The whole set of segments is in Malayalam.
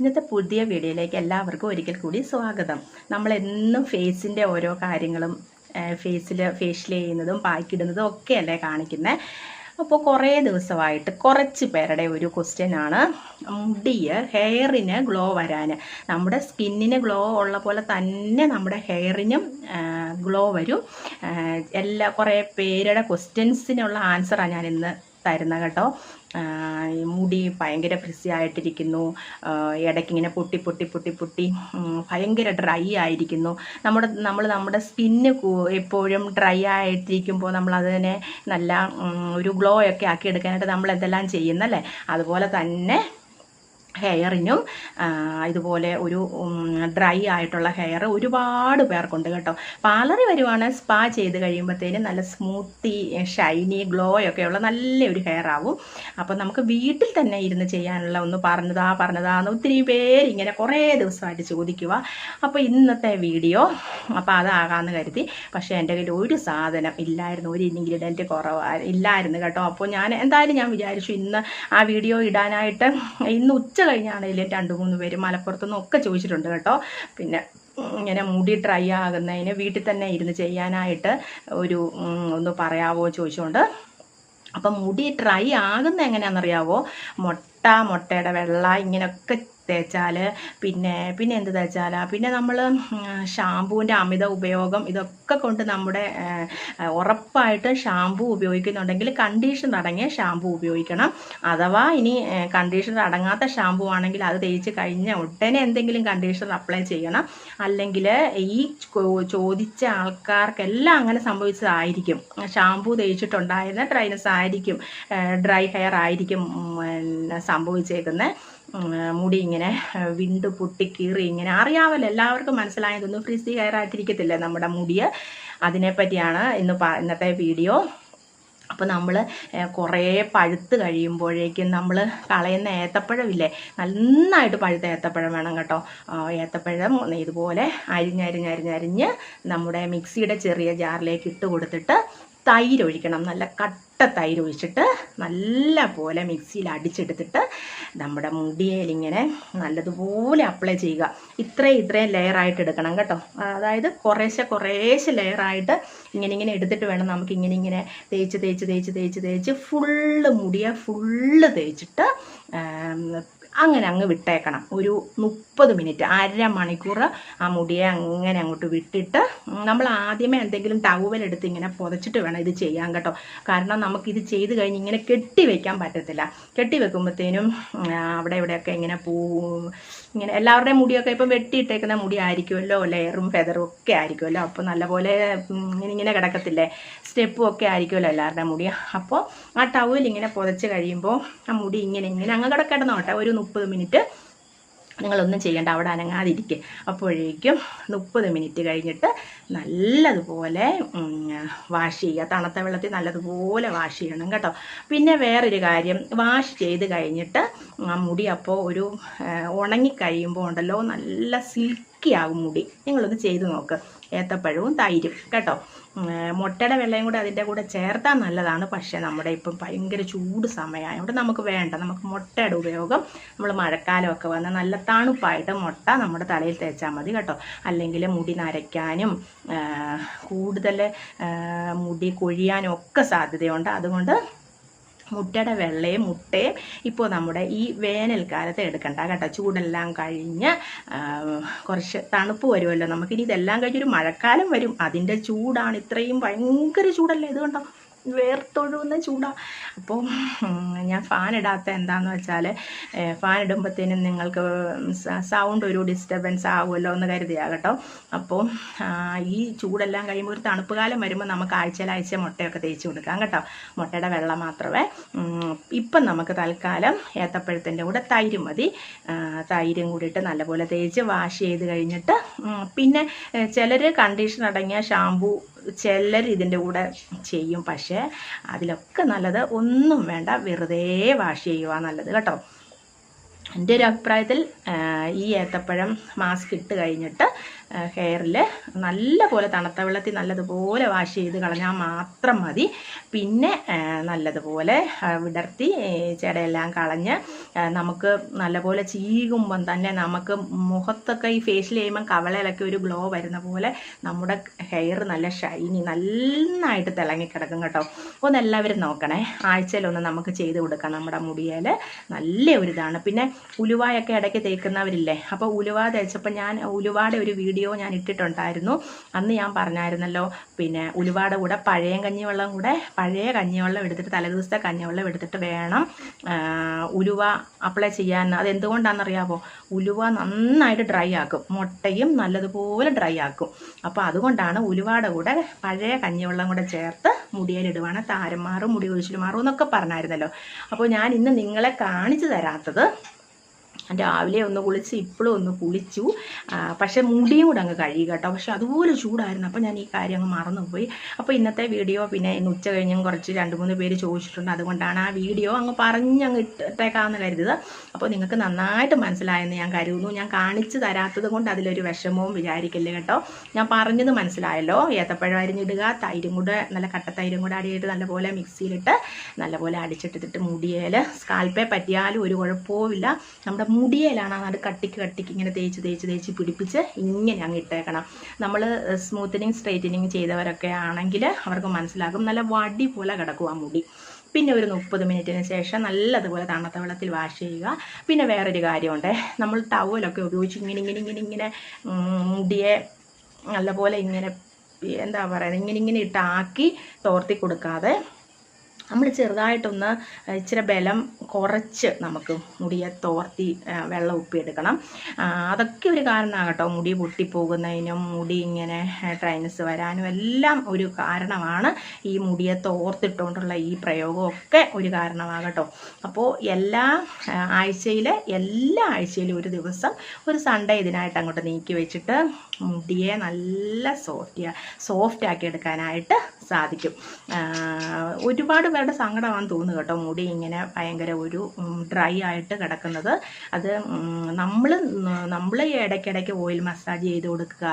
ഇന്നത്തെ പുതിയ വീഡിയോയിലേക്ക് എല്ലാവർക്കും ഒരിക്കൽ കൂടി സ്വാഗതം. നമ്മൾ എന്നും ഫേസിന്റെ ഓരോ കാര്യങ്ങളും ഫേസിൽ ഫേഷ്യൽ ചെയ്യുന്നതും പാക്കിടുന്നതും ഒക്കെയല്ലേ കാണിക്കുന്നത് അപ്പോൾ കുറേ ദിവസമായിട്ട് കുറച്ച് പേരുടെ ഒരു ക്വസ്റ്റ്യൻ ആണ്. മുടിയ് ഹെയറിന് ഗ്ലോ വരാൻ നമ്മുടെ സ്കിന്നിന് ഗ്ലോ ഉള്ള പോലെ തന്നെ നമ്മുടെ ഹെയറിനും ഗ്ലോ വരും. എല്ലാ കുറേ പേരുടെ ക്വസ്റ്റ്യൻസിനുള്ള ആൻസറാണ് ഞാൻ ഇന്ന് തരുന്നത് കേട്ടോ. മുടി ഭയങ്കര ഫ്രിസി ആയിട്ടിരിക്കുന്നു. ഇടയ്ക്കിങ്ങനെ പൊട്ടി പൊട്ടി പൊട്ടി പൊട്ടി ഭയങ്കര ഡ്രൈ ആയിരിക്കുന്നു. നമ്മുടെ നമ്മൾ നമ്മുടെ സ്കിന്ന് എപ്പോഴും ഡ്രൈ ആയിട്ടിരിക്കുമ്പോൾ നമ്മൾ അതിനെ നല്ല ഒരു ഗ്ലോ ഒക്കെ ആക്കി എടുക്കാനായിട്ട് നമ്മൾ എന്തെല്ലാം ചെയ്യുന്നല്ലേ? അതുപോലെ തന്നെ ഹെയറിനും ഇതുപോലെ ഒരു ഡ്രൈ ആയിട്ടുള്ള ഹെയർ ഒരുപാട് പേർക്കുണ്ട് കേട്ടോ. പാലറി വരുവാണ് സ്പാ ചെയ്ത് കഴിയുമ്പോഴത്തേനും നല്ല സ്മൂത്തി ഷൈനി ഗ്ലോ ഒക്കെ ഉള്ള നല്ലൊരു ഹെയർ ആവും. അപ്പം നമുക്ക് വീട്ടിൽ തന്നെ ഇരുന്ന് ചെയ്യാനുള്ള ഒന്ന് പറഞ്ഞതാ പറഞ്ഞതാന്ന് ഒത്തിരി പേര് ഇങ്ങനെ കുറേ ദിവസമായിട്ട് ചോദിക്കുക അപ്പോൾ ഇന്നത്തെ വീഡിയോ അപ്പോൾ അതാകാമെന്ന് കരുതി. പക്ഷേ എന്റെ കയ്യിൽ ഒരു സാധനം ഇല്ലായിരുന്നു. ഒരു ഇൻഗ്രീഡിയന്റ് കുറവാ ഇല്ലായിരുന്നു കേട്ടോ. അപ്പോൾ ഞാൻ എന്തായാലും ഞാൻ വിചാരിച്ചു ഇന്ന് ആ വീഡിയോ ഇടാനായിട്ട് ഇന്ന് ഉച്ച കഴിഞ്ഞാണെങ്കിലും രണ്ട് മൂന്ന് പേര് മലപ്പുറത്തുനിന്നും ഒക്കെ ചോദിച്ചിട്ടുണ്ട് കേട്ടോ. പിന്നെ ഇങ്ങനെ മുടി ഡ്രൈ ആകുന്നതിന് വീട്ടിൽ തന്നെ ഇരുന്ന് ചെയ്യാനായിട്ട് ഒരു ഒന്ന് പറയാവോ ചോദിച്ചുകൊണ്ട് അപ്പം മുടി ഡ്രൈ ആകുന്ന എങ്ങനെയാണെന്നറിയാവോ? മുട്ട മുട്ടയുടെ വെള്ള ഇങ്ങനെയൊക്കെ തേച്ചാൽ പിന്നെ പിന്നെ എന്ത് തേച്ചാൽ പിന്നെ നമ്മൾ ഷാമ്പൂവിന്റെ അമിത ഉപയോഗം ഇതൊക്കെ കൊണ്ട് നമ്മുടെ ഉറപ്പായിട്ട് ഷാമ്പൂ ഉപയോഗിക്കുന്നുണ്ടെങ്കിൽ കണ്ടീഷൻ അടങ്ങിയ ഷാമ്പൂ ഉപയോഗിക്കണം. അഥവാ ഇനി കണ്ടീഷൻ അടങ്ങാത്ത ഷാമ്പൂ ആണെങ്കിൽ അത് തേച്ച് കഴിഞ്ഞ ഉടനെ എന്തെങ്കിലും കണ്ടീഷൻ അപ്ലൈ ചെയ്യണം. അല്ലെങ്കിൽ ഈ ചോദിച്ച ആൾക്കാർക്കെല്ലാം അങ്ങനെ സംഭവിച്ചതായിരിക്കും. ഷാമ്പൂ തേച്ചിട്ടുണ്ടായിരുന്ന ഡ്രൈനസ് ആയിരിക്കും ഡ്രൈ ഹെയർ ആയിരിക്കും സംഭവിച്ചേക്കുന്നത് മുടി ഇങ്ങനെ വിണ്ട് പൊട്ടി കീറി ഇങ്ങനെ. അറിയാമല്ലോ എല്ലാവർക്കും മനസ്സിലായതൊന്നും ഫ്രിസി ഹെയർ നമ്മുടെ മുടിയെ. അതിനെപ്പറ്റിയാണ് ഇന്ന് ഇന്നത്തെ വീഡിയോ. അപ്പോൾ നമ്മൾ കുറേ പഴുത്ത് കഴിയുമ്പോഴേക്കും നമ്മൾ കളയുന്ന ഏത്തപ്പഴമില്ലേ? നന്നായിട്ട് പഴുത്ത ഏത്തപ്പഴം വേണം കേട്ടോ. ഏത്തപ്പഴം ഇതുപോലെ അരിഞ്ഞരിഞ്ഞരിഞ്ഞരിഞ്ഞ് നമ്മുടെ മിക്സിയുടെ ചെറിയ ജാറിലേക്ക് ഇട്ട് കൊടുത്തിട്ട് തൈര് ഒഴിക്കണം നല്ല കട്ട തൈര് ഒഴിച്ചിട്ട് നല്ല പോലെ മിക്സിയിൽ അടിച്ചെടുത്തിട്ട് നമ്മുടെ മുടിയിൽ ഇങ്ങനെ നല്ലതുപോലെ അപ്ലൈ ചെയ്യുക. ഇത്രയും ഇത്രയും ലെയറായിട്ട് എടുക്കണം കേട്ടോ. അതായത് കുറേശ്ശെ കുറേശ്ശെ ലെയറായിട്ട് ഇങ്ങനെ ഇങ്ങനെ എടുത്തിട്ട് വേണം നമുക്ക് ഇങ്ങനെ ഇങ്ങനെ തേച്ച് തേച്ച് തേച്ച് തേച്ച് തേച്ച് ഫുള്ള് മുടിയെ ഫുള്ള് തേച്ചിട്ട് അങ്ങനെ അങ്ങ് വിട്ടേക്കണം. ഒരു മുപ്പത് മിനിറ്റ് അരമണിക്കൂർ ആ മുടിയെ അങ്ങനെ അങ്ങോട്ട് വിട്ടിട്ട് നമ്മൾ ആദ്യമേ എന്തെങ്കിലും ടവലെടുത്ത് ഇങ്ങനെ പുതച്ചിട്ട് വേണം ഇത് ചെയ്യാൻ കേട്ടോ. കാരണം നമുക്കിത് ചെയ്ത് കഴിഞ്ഞ് ഇങ്ങനെ കെട്ടി വെക്കാൻ പറ്റത്തില്ല. കെട്ടി വെക്കുമ്പോഴത്തേനും അവിടെ ഇവിടെയൊക്കെ ഇങ്ങനെ പൂ ഇങ്ങനെ എല്ലാവരുടെയും മുടിയൊക്കെ ഇപ്പം വെട്ടിയിട്ടേക്കുന്ന മുടി ആയിരിക്കുമല്ലോ ലെയറും ഫെതറും ഒക്കെ ആയിരിക്കുമല്ലോ. അപ്പോൾ നല്ലപോലെ ഇങ്ങനെ കിടക്കത്തില്ലേ? സ്റ്റെപ്പും ഒക്കെ ആയിരിക്കുമല്ലോ എല്ലാവരുടെയും മുടി. അപ്പോൾ ആ ടവൽ ഇങ്ങനെ പുതച്ച് കഴിയുമ്പോൾ ആ മുടി ഇങ്ങനെ ഇങ്ങനെ അങ്ങ് കിടക്കിടന്നോട്ടെ ഒരു മുപ്പത് മിനിറ്റ് നിങ്ങളൊന്നും ചെയ്യേണ്ട അവിടെ അനങ്ങാതിരിക്കുക അപ്പോഴേക്കും മുപ്പത് മിനിറ്റ് കഴിഞ്ഞിട്ട് നല്ലതുപോലെ വാഷ് ചെയ്യുക. തണുത്ത വെള്ളത്തിൽ നല്ലതുപോലെ വാഷ് ചെയ്യണം കേട്ടോ. പിന്നെ വേറൊരു കാര്യം വാഷ് ചെയ്ത് കഴിഞ്ഞിട്ട് മുടി അപ്പോൾ ഒരു ഉണങ്ങി ഉണങ്ങിക്കഴിയുമ്പോൾ ഉണ്ടല്ലോ നല്ല സിൽക്കി ആകും മുടി. നിങ്ങളൊന്ന് ചെയ്ത് നോക്ക്. ഏത്തപ്പഴവും തൈരും കേട്ടോ. മുട്ടയുടെ വെള്ളയും കൂടെ അതിന്റെ കൂടെ ചേർത്താൽ നല്ലതാണ്. പക്ഷേ നമ്മുടെ ഇപ്പം ഭയങ്കര ചൂട് സമയമായതുകൊണ്ട് നമുക്ക് വേണ്ട. നമുക്ക് മുട്ടയുടെ ഉപയോഗം നമ്മൾ മഴക്കാലമൊക്കെ വന്ന് നല്ല തണുപ്പായിട്ട് മുട്ട നമ്മുടെ തലയിൽ തേച്ചാൽ മതി കേട്ടോ. അല്ലെങ്കിൽ മുടി നരയ്ക്കാനും കൂടുതൽ മുടി കൊഴിയാനും ഒക്കെ സാധ്യതയുണ്ട്. അതുകൊണ്ട് മുട്ടയുടെ വെള്ളയും മുട്ടയും ഇപ്പോൾ നമ്മുടെ ഈ വേനൽക്കാലത്ത് എടുക്കണ്ട കേട്ടോ. ചൂടെല്ലാം കഴിഞ്ഞ് കുറച്ച് തണുപ്പ് വരുമല്ലോ. നമുക്കിനി ഇതെല്ലാം കഴിഞ്ഞൊരു മഴക്കാലം വരും. അതിന്റെ ചൂടാണ് ഇത്രയും ഭയങ്കര ചൂടല്ലേ ഇത് കണ്ടോ? വേർത്തൊഴുകുന്ന ചൂടാ. അപ്പോൾ ഞാൻ ഫാൻ ഇടാത്ത എന്താണെന്ന് വെച്ചാൽ ഫാൻ ഇടുമ്പോഴത്തേനും നിങ്ങൾക്ക് സൗണ്ട് ഒരു ഡിസ്റ്റർബൻസ് ആവുമല്ലോ എന്ന് കരുതിയാ കേട്ടോ. അപ്പോൾ ഈ ചൂടെല്ലാം കഴിയുമ്പോൾ ഒരു തണുപ്പ് കാലം വരുമ്പോൾ നമുക്ക് ആഴ്ചയിൽ ആഴ്ച മുട്ടയൊക്കെ തേച്ച് കൊടുക്കാം കേട്ടോ. മുട്ടയുടെ വെള്ളം മാത്രമേ. ഇപ്പം നമുക്ക് തൽക്കാലം ഏത്തപ്പഴത്തിന്റെ കൂടെ തൈര് മതി. തൈരും കൂടിയിട്ട് നല്ലപോലെ തേച്ച് വാഷ് ചെയ്ത് കഴിഞ്ഞിട്ട് പിന്നെ ചിലർ കണ്ടീഷൻ അടങ്ങിയ ഷാമ്പു ചിലർ ഇതിന്റെ കൂടെ ചെയ്യും. പക്ഷേ അതിലൊക്കെ നല്ലത് ഒന്നും വേണ്ട. വെറുതെ വാഷ് ചെയ്യുക നല്ലത് കേട്ടോ. എന്റെ ഒരു അഭിപ്രായത്തിൽ ഈ ഏത്തപ്പഴം മാസ്ക് ഇട്ട് കഴിഞ്ഞിട്ട് ഹെയറിൽ നല്ലപോലെ തണുത്ത വെള്ളത്തിൽ നല്ലതുപോലെ വാഷ് ചെയ്ത് കളഞ്ഞാൽ മാത്രം മതി. പിന്നെ നല്ലതുപോലെ വിടർത്തി ചെടയെല്ലാം കളഞ്ഞ് നമുക്ക് നല്ലപോലെ ചീകുമ്പം തന്നെ നമുക്ക് മുഖത്തൊക്കെ ഈ ഫേഷ്യൽ ചെയ്യുമ്പം കവളയിലൊക്കെ ഒരു ഗ്ലോ വരുന്ന പോലെ നമ്മുടെ ഹെയർ നല്ല ഷൈനി നന്നായിട്ട് തിളങ്ങിക്കിടക്കും കേട്ടോ. ഒന്ന് എല്ലാവരും നോക്കണേ. ആഴ്ചയിലൊന്ന് നമുക്ക് ചെയ്ത് കൊടുക്കാം നമ്മുടെ മുടിയിൽ നല്ല ഒരു ഇതാണ്. പിന്നെ ഉലുവായൊക്കെ ഇടയ്ക്ക് തേക്കുന്നവരില്ലേ? അപ്പോൾ ഉലുവ തേച്ചപ്പോൾ ഞാൻ ഉലുവയുടെ ഒരു വീഡിയോ ഞാൻ ഇട്ടിട്ടുണ്ടായിരുന്നു. അന്ന് ഞാൻ പറഞ്ഞായിരുന്നല്ലോ പിന്നെ ഉലുവയുടെ കൂടെ പഴയ കഞ്ഞിവെള്ളം കൂടെ പഴയ കഞ്ഞിവെള്ളം എടുത്തിട്ട് തലേദിവസത്തെ കഞ്ഞിവെള്ളം എടുത്തിട്ട് വേണം ഉലുവ അപ്ലൈ ചെയ്യാൻ. അത് എന്തുകൊണ്ടാണെന്നറിയാവോ ഉലുവ നന്നായിട്ട് ഡ്രൈ ആക്കും. മുട്ടയും നല്ലതുപോലെ ഡ്രൈ ആക്കും. അപ്പോൾ അതുകൊണ്ടാണ് ഉലുവയുടെ കൂടെ പഴയ കഞ്ഞിവെള്ളം കൂടെ ചേർത്ത് മുടിയിലിടുവാണ്. താരം മാറും മുടി ഒഴിച്ചിൽ മാറും എന്നൊക്കെ പറഞ്ഞായിരുന്നല്ലോ. അപ്പോൾ ഞാൻ ഇന്ന് നിങ്ങളെ കാണിച്ചു തരാത്തത് രാവിലെ ഒന്ന് കുളിച്ച് ഇപ്പോഴും ഒന്ന് കുളിച്ചു. പക്ഷെ മുടിയും കൂടെ അങ്ങ് കഴുകി കേട്ടോ. പക്ഷെ അതുപോലെ ചൂടായിരുന്നു. അപ്പോൾ ഞാൻ ഈ കാര്യം അങ്ങ് മറന്നുപോയി. അപ്പോൾ ഇന്നത്തെ വീഡിയോ പിന്നെ ഇന്ന് ഉച്ച കഴിഞ്ഞും കുറച്ച് രണ്ട് മൂന്ന് പേര് ചോദിച്ചിട്ടുണ്ട്. അതുകൊണ്ടാണ് ആ വീഡിയോ അങ്ങ് പറഞ്ഞ് അങ്ങ് ഇട്ടേക്കാമെന്ന് കരുതുന്നത് അപ്പോൾ നിങ്ങൾക്ക് നന്നായിട്ട് മനസ്സിലായെന്ന് ഞാൻ കരുതുന്നു. ഞാൻ കാണിച്ചു തരാത്തത് കൊണ്ട് അതിലൊരു വിഷമവും വിചാരിക്കില്ല കേട്ടോ. ഞാൻ പറഞ്ഞത് മനസ്സിലായല്ലോ. ഏത്തപ്പഴം അരിഞ്ഞിടുക തൈരും കൂടെ നല്ല കട്ട തൈരും കൂടെ അടിയിട്ട് നല്ലപോലെ മിക്സിയിലിട്ട് നല്ലപോലെ അടിച്ചിട്ടിട്ട് മുടിയേൽ സ്കാൽപ്പേ പറ്റിയാലും ഒരു കുഴപ്പവും ഇല്ല നമ്മുടെ മുടിയേലാണ് അത് കട്ടിക്ക് കട്ടിക്ക് ഇങ്ങനെ തേച്ച് തേച്ച് തേച്ച് പിടിപ്പിച്ച് ഇങ്ങനെ അങ്ങ് ഇട്ടേക്കണം. നമ്മൾ സ്മൂത്തനിങ് സ്ട്രെയിറ്റനിങ് ചെയ്തവരൊക്കെ ആണെങ്കിൽ അവർക്ക് മനസ്സിലാകും. നല്ല വടി പോലെ കിടക്കും ആ മുടി. പിന്നെ ഒരു മുപ്പത് മിനിറ്റിന് ശേഷം നല്ലതുപോലെ തണുത്ത വെള്ളത്തിൽ വാഷ് ചെയ്യുക. പിന്നെ വേറൊരു കാര്യമുണ്ട്. നമ്മൾ ടവലൊക്കെ ഉപയോഗിച്ച് ഇങ്ങനെ ഇങ്ങനെ ഇങ്ങനെ ഇങ്ങനെ മുടിയെ നല്ലപോലെ ഇങ്ങനെ എന്താ പറയുക ഇങ്ങനെ ഇങ്ങനെ ഇട്ടാക്കി തോർത്തി കൊടുക്കാതെ നമ്മൾ ചെറുതായിട്ടൊന്ന് ഇച്ചിരി ബലം കുറച്ച് നമുക്ക് മുടിയെ തോർത്തി വെള്ളം ഉപ്പിയെടുക്കണം. അതൊക്കെ ഒരു കാരണമാണ് കേട്ടോ. മുടി പൊട്ടിപ്പോകുന്നതിനും മുടി ഇങ്ങനെ ട്രൈനസ് വരാനും എല്ലാം ഒരു കാരണമാണ്. ഈ മുടിയെ തോർത്തിട്ടുകൊണ്ടുള്ള ഈ പ്രയോഗമൊക്കെ ഒരു കാരണമാണ് കേട്ടോ. അപ്പോൾ എല്ലാ ആഴ്ചയിൽ എല്ലാ ആഴ്ചയിലും ഒരു ദിവസം ഒരു സൺഡേ ഇതിനായിട്ട് അങ്ങോട്ട് നീക്കി വെച്ചിട്ട് മുടിയെ നല്ല സോഫ്റ്റ് സോഫ്റ്റ് ആക്കി എടുക്കാനായിട്ട് സാധിക്കും. ഒരുപാട് പേരുടെ സങ്കടമാണെന്ന് തോന്നുന്നു കേട്ടോ. മുടി ഇങ്ങനെ ഭയങ്കര ഒരു ഡ്രൈ ആയിട്ട് കിടക്കുന്നത്. അത് നമ്മൾ നമ്മൾ ഇടയ്ക്കിടയ്ക്ക് ഓയിൽ മസാജ് ചെയ്ത് കൊടുക്കുക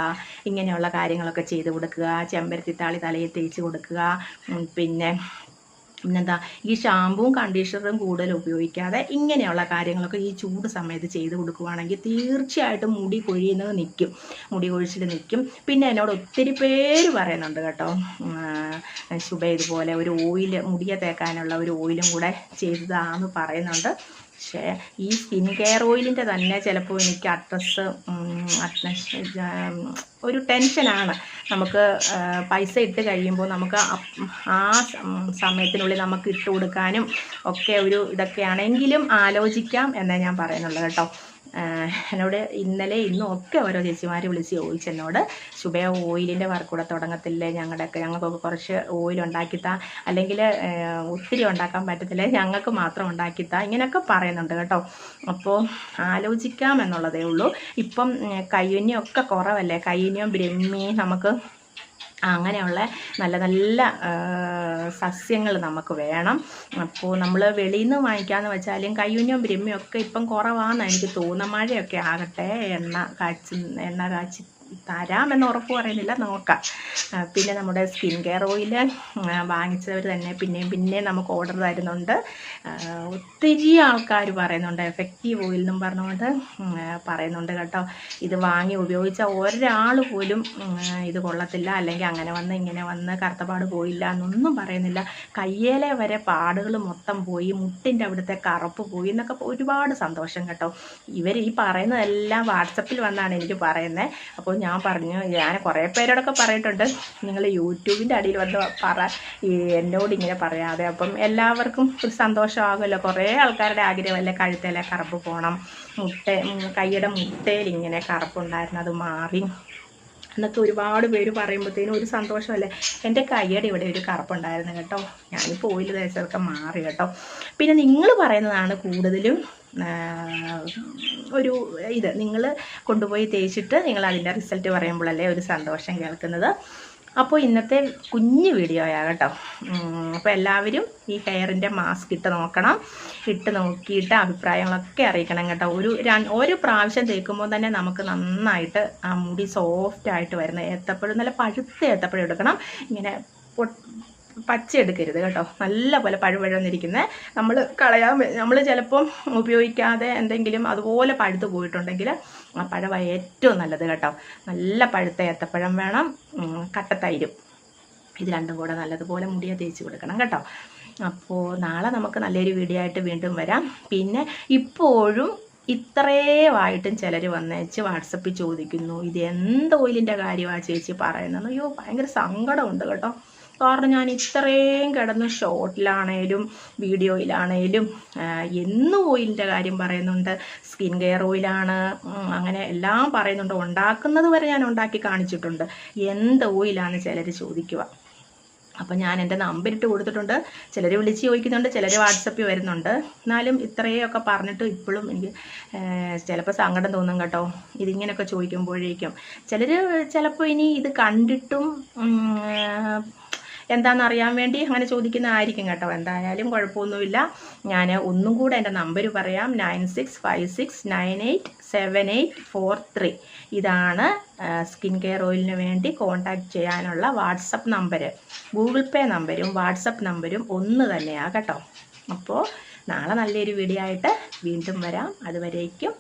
ഇങ്ങനെയുള്ള കാര്യങ്ങളൊക്കെ ചെയ്ത് കൊടുക്കുക ചെമ്പരത്തിത്താളി തലയിൽ തേച്ച് കൊടുക്കുക പിന്നെ പിന്നെന്താ ഈ ഷാമ്പുവും കണ്ടീഷണറും കൂടുതൽ ഉപയോഗിക്കാതെ ഇങ്ങനെയുള്ള കാര്യങ്ങളൊക്കെ ഈ ചൂട് സമയത്ത് ചെയ്ത് കൊടുക്കുവാണെങ്കിൽ തീർച്ചയായിട്ടും മുടി കൊഴിയുന്നത് നിൽക്കും മുടി കൊഴിച്ചിൽ നിൽക്കും പിന്നെ എന്നോട് ഒത്തിരി പേര് പറയുന്നുണ്ട് കേട്ടോ. ശുഭ ഇതുപോലെ ഒരു ഓയിൽ മുടിയെ തേക്കാനുള്ള ഒരു ഓയിലും കൂടെ ചെയ്തതാന്ന് പറയുന്നുണ്ട്. പക്ഷേ ഈ സ്കിൻ കെയർ ഓയിലിന്റെ തന്നെ ചിലപ്പോൾ എനിക്ക് അഡ്രസ്സ് ഒരു ടെൻഷനാണ് നമുക്ക് പൈസ ഇട്ട് കഴിയുമ്പോൾ നമുക്ക് ആ സമയത്തിനുള്ളിൽ നമുക്ക് ഇട്ട് കൊടുക്കാനും ഒക്കെ ഒരു ഇതൊക്കെയാണെങ്കിലും ആലോചിക്കാം എന്നേ ഞാൻ പറയുന്നുള്ളൂ കേട്ടോ. എന്നോട് ഇന്നലെ ഇന്നും ഒക്കെ ഓരോ ചേച്ചിമാർ വിളിച്ച് ചോദിച്ചു എന്നോട് ശുഭയ ഓയിലിന്റെ വർക്ക് കൂടെ തുടങ്ങത്തില്ലേ? ഞങ്ങളുടെയൊക്കെ ഞങ്ങൾക്കൊക്കെ കുറച്ച് ഓയിൽ ഉണ്ടാക്കിത്താ. അല്ലെങ്കിൽ ഒത്തിരി ഉണ്ടാക്കാൻ പറ്റത്തില്ല? ഞങ്ങൾക്ക് മാത്രം ഉണ്ടാക്കിത്താ. ഇങ്ങനെയൊക്കെ പറയുന്നുണ്ട് കേട്ടോ. അപ്പോൾ ആലോചിക്കാം എന്നുള്ളതേ ഉള്ളൂ. ഇപ്പം കയ്യുന്യൊക്കെ കുറവല്ലേ? കയ്യുന്യം ബ്രഹ്മി നമുക്ക് അങ്ങനെയുള്ള നല്ല നല്ല സസ്യങ്ങൾ നമുക്ക് വേണം. അപ്പോൾ നമ്മൾ വെളിയിൽ നിന്ന് വാങ്ങിക്കാമെന്ന് വെച്ചാലും കയ്യുന്യം ബ്രഹ്മിയും ഒക്കെ ഇപ്പം കുറവാണെന്ന് എനിക്ക് തോന്നുന്നത് മഴയൊക്കെ ആകട്ടെ എണ്ണ കാച്ചി എണ്ണ കാച്ചി തരാമെന്ന് ഉറപ്പ് പറയുന്നില്ല. നോക്കാം. പിന്നെ നമ്മുടെ സ്കിൻ കെയർ ഓയിൽ വാങ്ങിച്ചവർ തന്നെ പിന്നെയും പിന്നെയും നമുക്ക് ഓർഡർ തരുന്നുണ്ട്. ഒത്തിരി ആൾക്കാർ പറയുന്നുണ്ട് എഫക്റ്റീവ് ഓയിൽ എന്നും പറഞ്ഞുകൊണ്ട് പറയുന്നുണ്ട് കേട്ടോ. ഇത് വാങ്ങി ഉപയോഗിച്ച ഒരാൾ പോലും ഇത് കൊള്ളത്തില്ല. അല്ലെങ്കിൽ അങ്ങനെ വന്ന് ഇങ്ങനെ വന്ന് കറുത്തപാട് പോയില്ല എന്നൊന്നും പറയുന്നില്ല. കയ്യേലെ വരെ പാടുകൾ മൊത്തം പോയി മുട്ടിന്റെ അവിടുത്തെ കറുപ്പ് പോയി എന്നൊക്കെ ഒരുപാട് സന്തോഷം കേട്ടോ. ഇവർ ഈ പറയുന്നതെല്ലാം വാട്സപ്പിൽ വന്നാണ് എനിക്ക് പറയുന്നത് അപ്പോൾ ഞാൻ പറഞ്ഞു ഞാൻ കുറേ പേരോടൊക്കെ പറഞ്ഞിട്ടുണ്ട് നിങ്ങൾ യൂട്യൂബിന്റെ അടിയിൽ വന്ന് പറ എന്നോട് ഇങ്ങനെ പറയാതെ. അപ്പം എല്ലാവർക്കും ഒരു സന്തോഷമാകുമല്ലോ. കുറേ ആൾക്കാരുടെ ആഗ്രഹമല്ലേ കഴുത്തേലെ കറുപ്പ് പോകണം മുട്ട കൈയുടെ മുട്ടയിൽ ഇങ്ങനെ കറുപ്പുണ്ടായിരുന്നു അത് മാറി. എന്നൊക്കെ ഒരുപാട് പേര് പറയുമ്പോഴത്തേനും ഒരു സന്തോഷമല്ലേ. എന്റെ കയ്യുടെ ഇവിടെ ഒരു കറുപ്പുണ്ടായിരുന്നു കേട്ടോ. ഞാനിപ്പോൾ ഓയിൽ തേച്ചതൊക്കെ മാറി കേട്ടോ. പിന്നെ നിങ്ങൾ പറയുന്നതാണ് കൂടുതലും ഒരു ഇത് നിങ്ങൾ കൊണ്ടുപോയി തേച്ചിട്ട് നിങ്ങൾ അതിന്റെ റിസൾട്ട് പറയുമ്പോഴല്ലേ ഒരു സന്തോഷം കേൾക്കുന്നത്. അപ്പോൾ ഇന്നത്തെ കുഞ്ഞു വീഡിയോയാ കേട്ടോ. അപ്പോൾ എല്ലാവരും ഈ ഹെയറിന്റെ മാസ്ക് ഇട്ട് നോക്കണം. ഇട്ട് നോക്കിയിട്ട് അഭിപ്രായങ്ങളൊക്കെ അറിയിക്കണം കേട്ടോ. ഒരു ഒരു പ്രാവശ്യം തേക്കുമ്പോൾ തന്നെ നമുക്ക് നന്നായിട്ട് ആ മുടി സോഫ്റ്റായിട്ട് വരുന്നത് വരുന്ന ഏത്തപ്പഴം നല്ല പഴുത്ത ഏത്തപ്പഴം എടുക്കണം. ഇങ്ങനെ പച്ച എടുക്കരുത് കേട്ടോ. നല്ല പോലെ പഴുപഴന്നിരിക്കുന്നത് നമ്മൾ കളയാൻ നമ്മൾ ചിലപ്പം ഉപയോഗിക്കാതെ എന്തെങ്കിലും അതുപോലെ പഴുത്ത് പോയിട്ടുണ്ടെങ്കിൽ ആ പഴമാണ് ഏറ്റവും നല്ലത് കേട്ടോ. നല്ല പഴുത്ത ഏത്തപ്പഴം വേണം കട്ടത്തൈരും. ഇത് രണ്ടും കൂടെ നല്ലതുപോലെ മുടിയെ തേച്ച് കൊടുക്കണം കേട്ടോ. അപ്പോൾ നാളെ നമുക്ക് നല്ലൊരു വീഡിയോ ആയിട്ട് വീണ്ടും വരാം. പിന്നെ ഇപ്പോഴും ഇത്രയുമായിട്ടും ചിലർ വന്നേച്ച് വാട്സപ്പിൽ ചോദിക്കുന്നു ഇത് എന്ത് ഓയിലിന്റെ കാര്യമാണ് ചേച്ചി പറയുന്നത് അയ്യോ ഭയങ്കര സങ്കടമുണ്ട് കേട്ടോ. കാരണം ഞാൻ ഇത്രയും കിടന്ന് ഷോർട്ടിലാണേലും വീഡിയോയിലാണേലും എന്നും ഓയിലിന്റെ കാര്യം പറയുന്നുണ്ട്. സ്കിൻ കെയർ ഓയിലാണ് അങ്ങനെ എല്ലാം പറയുന്നുണ്ട്. ഉണ്ടാക്കുന്നത് വരെ ഞാൻ ഉണ്ടാക്കി കാണിച്ചിട്ടുണ്ട്. എന്ത് ഓയിലാണ് ചിലർ ചോദിക്കുക. അപ്പം ഞാൻ എന്റെ നമ്പർ ഇട്ട് കൊടുത്തിട്ടുണ്ട്. ചിലർ വിളിച്ച് ചോദിക്കുന്നുണ്ട് ചിലർ വാട്സപ്പിൽ വരുന്നുണ്ട്. എന്നാലും ഇത്രയൊക്കെ പറഞ്ഞിട്ട് ഇപ്പോഴും എനിക്ക് ചിലപ്പോൾ സങ്കടം തോന്നും കേട്ടോ. ഇതിങ്ങനെയൊക്കെ ചോദിക്കുമ്പോഴേക്കും. ചിലർ ചിലപ്പോൾ ഇനി ഇത് കണ്ടിട്ടും എന്താണെന്ന് അറിയാൻ വേണ്ടി അങ്ങനെ ചോദിക്കുന്നതായിരിക്കും കേട്ടോ. എന്തായാലും കുഴപ്പമൊന്നുമില്ല. ഞാൻ ഒന്നും കൂടെ എന്റെ നമ്പർ പറയാം. Nine six five six nine eight seven eight four three. ഇതാണ് സ്കിൻ കെയർ ഓയിലിന് വേണ്ടി കോൺടാക്ട് ചെയ്യാനുള്ള വാട്സപ്പ് നമ്പർ ഗൂഗിൾ പേ നമ്പരും വാട്സപ്പ് നമ്പരും ഒന്ന് തന്നെയാണ് കേട്ടോ. അപ്പോൾ നാളെ നല്ലൊരു വീഡിയോ ആയിട്ട് വീണ്ടും വരാം. അതുവരേക്കും